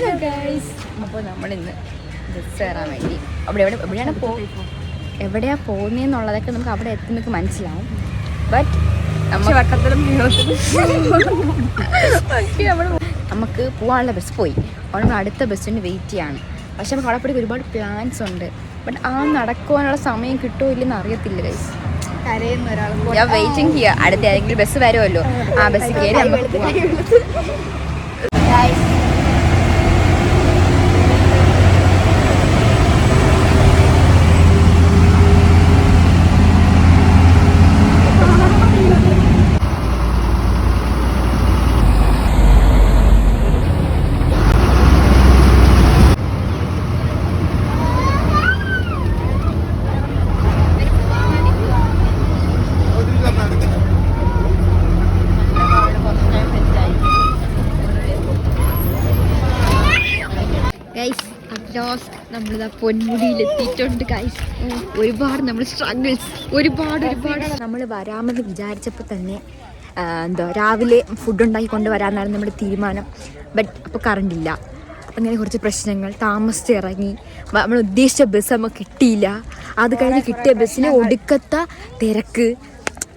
Hello guys അപ്പോൾ നമ്മളിന്ന് bus കയറാൻ വേണ്ടി. അവിടെ എവിടെ എവിടെയാണ് പോ എവിടെയാ പോകുന്നതെന്നുള്ളതൊക്കെ നമുക്ക് അവിടെ എത്തുമ്പോൾ മനസ്സിലാവും. ബട്ട് നമ്മൾ വട്ടത്തിലും നമുക്ക് പോകാനുള്ള ബസ് പോയി. അവിടെ നമ്മൾ അടുത്ത ബസ്സിന് വെയിറ്റ് ചെയ്യാണ്. പക്ഷെ നമുക്ക് അവിടെ പോയി ഒരുപാട് പ്ലാൻസ് ഉണ്ട്. ബട്ട് ആ നടക്കുവാനുള്ള സമയം കിട്ടുമോ ഇല്ലെന്ന് അറിയത്തില്ല ഗൈസ് ഞാൻ വെയിറ്റിംഗ് ചെയ്യുക അടുത്ത ഏതെങ്കിലും ബസ് വരുമല്ലോ. ആ ബസ് കയറി നമുക്ക് പോവാം ഗൈസ് ലാസ്റ്റ് നമ്മളിതാ പൊന്മുടിയിൽ എത്തിയിട്ടുണ്ട് ഗൈസ് ഒരുപാട് നമ്മൾ സ്ട്രഗിൾസ് ഒരുപാട് ഒരുപാട്. നമ്മൾ വരാമെന്ന് വിചാരിച്ചപ്പോൾ തന്നെ എന്തോ രാവിലെ ഫുഡ് ഉണ്ടാക്കി കൊണ്ടുവരാമെന്നാണ് നമ്മുടെ തീരുമാനം. ബട്ട് അപ്പോൾ കറണ്ട് ഇല്ല. അങ്ങനെ കുറച്ച് പ്രശ്നങ്ങൾ. താമസിച്ചിറങ്ങി നമ്മൾ ഉദ്ദേശിച്ച ബസ് നമുക്ക് കിട്ടിയില്ല. അത് കഴിഞ്ഞ് കിട്ടിയ ബസ്സിന് ഒടുക്കത്ത തിരക്ക്.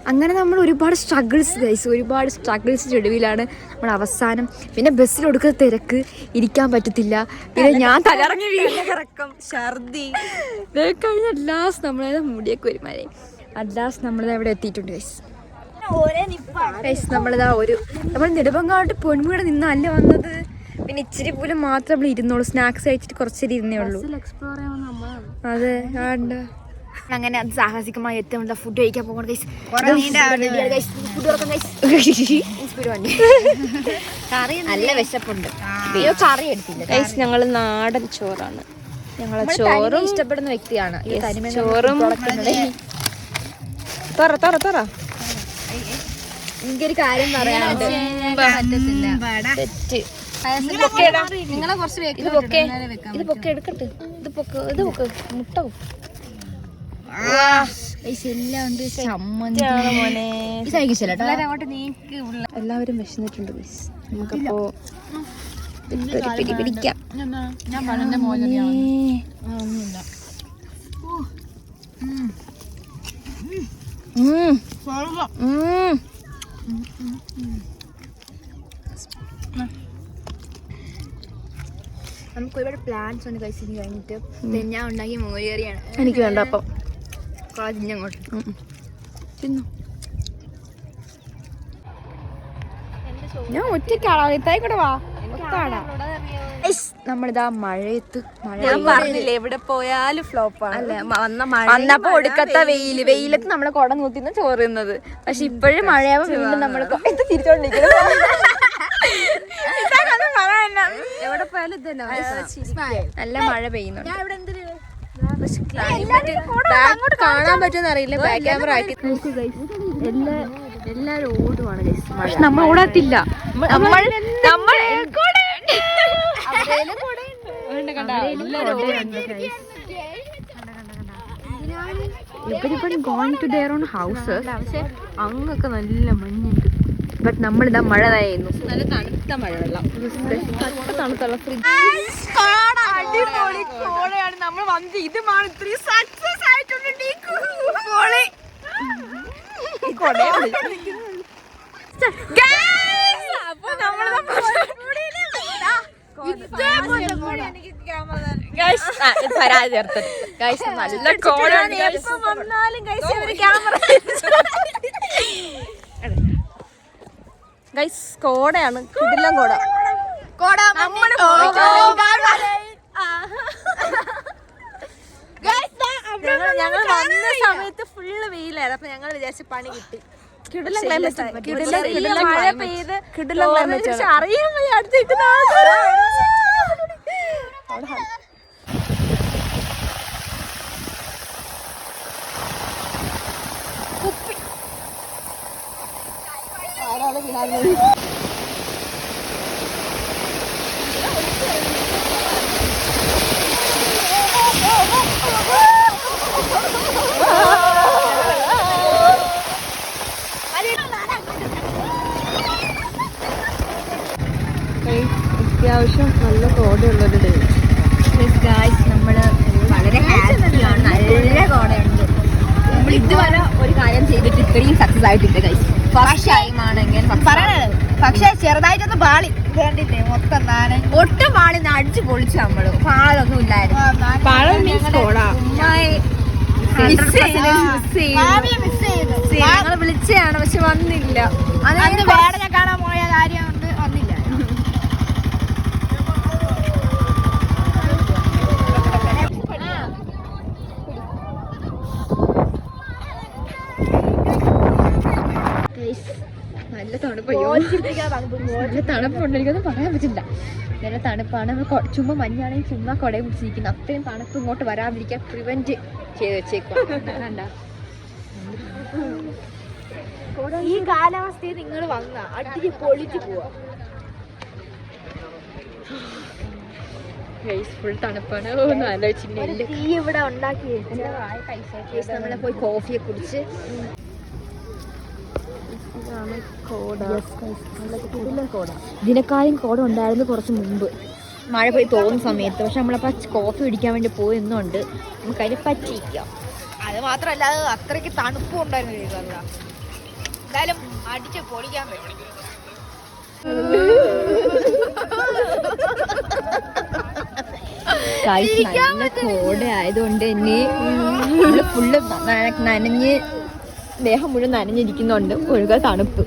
അങ്ങനെ നമ്മൾ ഒരുപാട് സ്ട്രഗിൾസ് ഗൈസ് ഒരുപാട് സ്ട്രഗിൾസ് ഒടുവിലാണ് നമ്മൾ അവസാനം. പിന്നെ ബസ്സിൽ ഒടുക്കുന്ന തിരക്ക് ഇരിക്കാൻ പറ്റത്തില്ല. പിന്നെ ഞാൻ തലറങ്ങി കറക്കം ഛർദി. കഴിഞ്ഞ ലാസ്റ്റ് നമ്മളത് മുടിയൊക്കെ വരുമാനേ അല്ലാസ് നമ്മളിത് അവിടെ എത്തിയിട്ടുണ്ട് ഗൈസ് ഗൈസ് നമ്മളിതാ ഒരു നമ്മൾ നെടുമ്പങ്ങാട്ട് പൊന്മുടെ നിന്നല്ല വന്നത്? പിന്നെ ഇച്ചിരി പോലും മാത്രം നമ്മൾ ഇരുന്നോളൂ. സ്നാക്സ് കഴിച്ചിട്ട് കുറച്ചേരി ഇരുന്നേ ഉള്ളൂ. അതെ ആണ്ട് അങ്ങനെ അത് ഏറ്റവും നല്ല ഫുഡ് കഴിക്കാൻ പോകണം ഗൈസ് നല്ല വിശപ്പുണ്ട്. അയ്യോ കറി എടുത്തില്ല. ഗൈസ് ഞങ്ങൾ നാടൻ ചോറാണ്. ഞങ്ങളെ ചോറും ഇഷ്ടപ്പെടുന്ന വ്യക്തിയാണ്. ഈ തനിമ നമ്മൾ ചോറും. തുറ തുറ തുറ. എനിക്കൊരു കാര്യം പറയാനുണ്ട്. തെറ്റ്. ഇത് പൊക്കെ എടുക്കട്ടെ. ഇത് പൊക്കെ ഇത് പൊക്ക്. മുട്ട എല്ലാം ഉണ്ട് ചമ്മന്തി മോനെ ഇത് കഴിക്കില്ല അങ്ങോട്ട് നീക്ക് എല്ലാവരും വിശന്നിട്ടുണ്ട് മിസ് നമുക്കപ്പോ പിടി പിടിക്കാം. നമുക്ക് ഒരുപാട് പ്ലാൻസ് ഉണ്ട് കഴിച്ചിട്ട് കഴിഞ്ഞിട്ട്. ഞാൻ ഉണ്ടാക്കി മോരുകറിയാണ് എനിക്ക് വേണ്ട അപ്പം. തിന്നങ്ങോട്ട് തിന്നു ഞാൻ ഒറ്റയ്ക്കാളാ ഇത്തായി കൂടെ വാ. ഒത്താടാ നമ്മളിതാ മഴയത്ത് മഴ ഞാൻ പറഞ്ഞില്ലേ എവിടെ പോയാലും ഫ്ലോപ്പാണ് അല്ല വന്ന മഴ വന്നപ്പോ ഒടുക്കത്ത വെയിൽ. വെയിലത്ത് നമ്മളെ കുട നൂത്തിന്ന് ചോറുന്നത്. പക്ഷെ ഇപ്പോഴും മഴയാവുമ്പോ വീണ്ടും നമ്മൾ തിരിച്ചോണ്ടിരിക്കുന്നത് നല്ല മഴ പെയ്യുന്നുണ്ട്. അങ്ങോട്ട് കാണാൻ പറ്റുമെന്ന് അറിയില്ല. ബാക്ക് ക്യാമറ ആക്കി എല്ലാ എല്ലാരും ഓടുവാണ് പക്ഷെ നമ്മൾ ഓടാത്തില്ല. നമ്മൾ നമ്മൾ ഇവരിപ്പം going to there own house പക്ഷെ അങ്ങൊക്കെ നല്ല മഞ്ഞുണ്ട്. ബട്ട് നമ്മളിതാ മഴ തായിരുന്നു നല്ല തണുത്ത മഴവെള്ളം. തണുത്തുള്ള ഫ്രിഡ്ജ് വന്നത് ഇതുമാണ് ഇത്രയും സക്സസ് ആയിട്ടുണ്ട് പരാതി നല്ല കോളാണ് ഗൈസ് കോടയാണ് ഇതെല്ലാം കോട കോട ഞങ്ങൾ വന്ന സമയത്ത് ഫുള്ള് വെയിലായിരുന്നു വിചാരിച്ച പണി കിട്ടി. കിടിലം ക്ലൈമറ്റ് കിടിലം കിടിലം ക്ലൈമറ്റ് അറിയാൻ വയ്യ അടുത്തേക്ക് അത്യാവശ്യം നല്ല കോടയുള്ളൊരു ഡേ ഗായ്സ് നമ്മൾ വളരെ ഹാപ്പിയാണ് നല്ല കോടയുണ്ട്. നമ്മൾ ഇതുവരെ ഒരു കാര്യം ചെയ്തിട്ട് ഇത്രയും സക്സസ് ആയിട്ടില്ല ഗൈസ് ഫസ്റ്റ് ടൈം ആണെങ്കിൽ പറയണത് പക്ഷെ ചെറുതായിട്ടൊന്ന് പാളി. കേട്ടിട്ടേ മൊത്തം ഒട്ടും പാളി അടിച്ചു പൊളിച്ചു നമ്മൾ. പാളൊന്നും ഇല്ലായിരുന്നു. വിളിച്ചാണ് പക്ഷെ വന്നില്ല. അന്ന് വേടനെ കാണാൻ പോയ കാര്യം നല്ല തണുപ്പുണ്ട്. എനിക്കൊന്നും പറയാൻ പറ്റില്ല. നല്ല തണുപ്പാണ്. നമ്മൾ ചുമ്മാ മഞ്ഞാണെങ്കിൽ ചുമ്മാ കുടയും പിടിച്ചിരിക്കുന്നു. അത്രയും തണുപ്പ് ഇങ്ങോട്ട് വരാതിരിക്കാൻ പ്രിവെന്റ് ചെയ്ത് വെച്ചേക്കും ഈ കാലാവസ്ഥയിൽ നിങ്ങൾ വന്ന അടിച്ച് പൊളിച്ചു പോവാ. ഫുൾ തണുപ്പാണ്. ഒന്ന് തീ ഇവിടെ ഉണ്ടാക്കി നമ്മളെ പോയി കോഫിയെ കുടിച്ച്. ഇതിനെക്കാളും കോട ഉണ്ടായിരുന്നു കുറച്ച് മുമ്പ്. മഴ പോയി തോന്നുന്ന സമയത്ത്. പക്ഷെ നമ്മളപ്പോൾ കോഫി പിടിക്കാൻ വേണ്ടി പോയെന്നുണ്ട് നമുക്ക് അതിന് പറ്റിയിരിക്കാം അത് മാത്രമല്ല അത് അത്രയ്ക്ക് തണുപ്പും ഉണ്ടായിരുന്നു എന്തായാലും അടിച്ച് പൊളിക്കാൻ പറ്റും. കോട ആയതുകൊണ്ട് തന്നെ ഫുള്ള് നനഞ്ഞ് ദേഹം മുഴുവൻ നനഞ്ഞിരിക്കുന്നുണ്ട്. ഒഴുക തണുപ്പ്.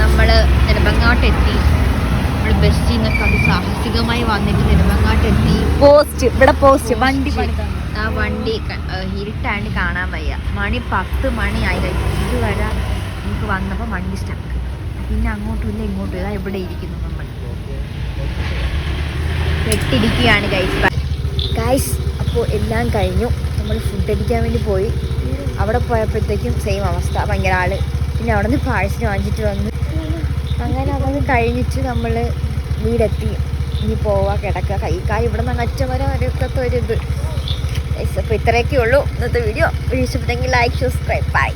നമ്മൾ നെടുമ്പങ്ങാട്ട് എത്തി നെടുമ്പങ്ങാട്ടെത്തി ബസ്സിൽ നിന്നൊക്കെ അതിസാഹസികമായി വന്നിട്ട് നെടുമ്പങ്ങാട്ടെത്തി. പോസ്റ്റ് ഇവിടെ പോസ്റ്റ് വണ്ടി ആ വണ്ടി ഇരുട്ടാണ്ട് കാണാൻ വയ്യ. മണി പത്ത് മണിയായി. ഇത് നമുക്ക് വന്നപ്പോൾ വണ്ടി സ്റ്റക്ക് പിന്നെ അങ്ങോട്ടും ഇങ്ങോട്ടും ഇല്ല. എവിടെ ഇരിക്കുന്നു നമ്മൾ. പെട്ടിരിക്കുകയാണ് ഗൈസ് ഗൈസ് അപ്പോൾ എല്ലാം കഴിഞ്ഞു. നമ്മൾ ഫുഡ് അടിക്കാൻ വേണ്ടി പോയി. അവിടെ പോയപ്പോഴത്തേക്കും സെയിം അവസ്ഥ. ഭയങ്കര ആൾ. പിന്നെ അവിടെ നിന്ന് പാഴ്സൽ വാങ്ങിച്ചിട്ട് വന്നു. അങ്ങനെ അതൊക്കെ കഴിഞ്ഞിട്ട് നമ്മൾ വീടെത്തി. ഇനി പോവാ കിടക്കുക കൈ കാര്യം ഇവിടെ നിന്ന് അറ്റം വരെ ഒരു ഇത് അപ്പോൾ ഇത്രയൊക്കെ ഉള്ളൂ. ഇന്നത്തെ വീഡിയോ ഇഷ്ടപ്പെട്ടെങ്കിൽ ലൈക്ക് സബ്സ്ക്രൈബ് ബൈ